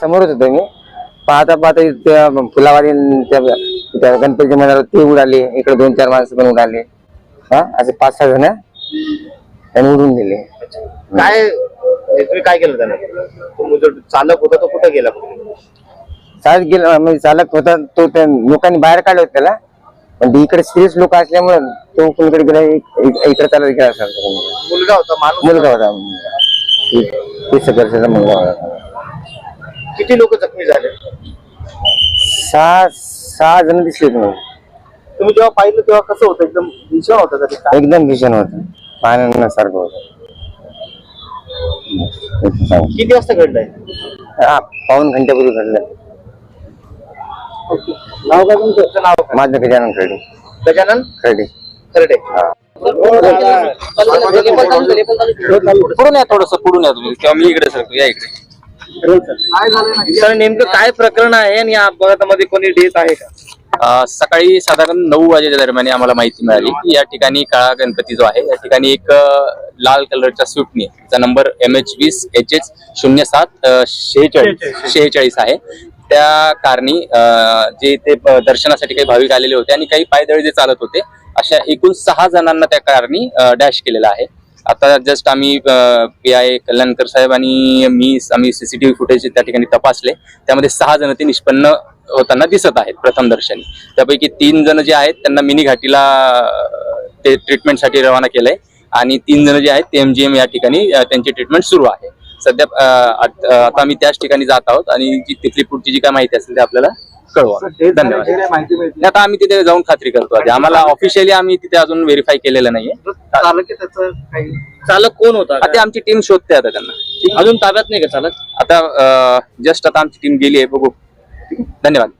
समोरच होतो मी पाहता पाहता त्या फुलावारी त्या गणपतीच्या मंदिरात ते उडाले. इकडे दोन चार माणसं पण उडाले. हा असे पाच सहा जण त्यांनी उडून दिले. काय काय केलं त्यानं? तो जो चालक होता तो कुठे गेला? चालत गेला म्हणजे चालक होता तो त्या लोकांनी बाहेर काढलं होतं त्याला. पण ते इकडे सिरियस लोक असल्यामुळे तो कोणीकडे गेला इक- इक- इकडे चालत इकडे असा मुलगा होता माणूस मुलगा होता. मुलगा. तीस वर्षाचा मुलगा होता. किती लोक जखमी झाले? सहा सहा जण दिसले तुम्ही तुम्ही जेव्हा पाहिलं तेव्हा कसं होतं? एकदम भीषण होतं का ते काय? एकदम भीषण होत. पाहण्यासारखं होत. किती वाजता घडलंय? हा पाऊन घंट्यापूर्वी घडलं. नाव काय तुमचं? नाव काय माझं गजानन खरडे गजानन खरडे. खरडे पुढून या थोडस पुढून या तुम्ही. किंवा मी इकडे सरतो या इकडे. सर नेमकं काय प्रकरण आहे आणि या अपघातामध्ये कोणी डेथ आहे का? अं, सकाळी साधारण नऊ वाजेच्या दरम्यान आम्हाला माहिती मिळाली की या ठिकाणी काळा गणपती जो आहे या ठिकाणी एक अं, लाल कलरच्या स्विफ्टने त्याचा नंबर एम एच वीस एच एच शून्य सात शेहेचाळीस शेहेचाळीस. आहे. त्या कारणी अं, जे ते दर्शनासाठी काही भाविक आलेले होते आणि काही पायदळी जे चालत होते अशा एकूण सहा जणांना त्या कारणी डॅश केलेला आहे. आता जस्ट आम्ही पी आय कल्याणकर साहेब आणि मी आम्ही सीसीटीव्ही फुटेज त्या ठिकाणी तपासले. त्यामध्ये सहा जण ते निष्पन्न होताना दिसत आहेत प्रथमदर्शनी त्यापैकी तीन जण जे आहेत त्यांना मिनी घाटीला ते ट्रीटमेंटसाठी रवाना केलंय. आणि तीन जण जे आहेत ते एमजीएम या ठिकाणी त्यांची ट्रीटमेंट सुरू आहे. सध्या आत- आम्ही त्याच ठिकाणी जात आहोत आणि जी तिथली पुढची जी काय माहिती असेल ते आपल्याला कळवा. धन्यवाद. आता आम्ही तिथे जाऊन खात्री करतो आधी. आम्हाला ऑफिशियली आम्ही तिथे अजून व्हेरीफाय केलेलं नाहीये. चालक कोण होता? आता? आमची टीम शोधते आता त्यांना. अजून ताब्यात नाही का चालक आता जस्ट आता आमची टीम गेली आहे बघू. धन्यवाद.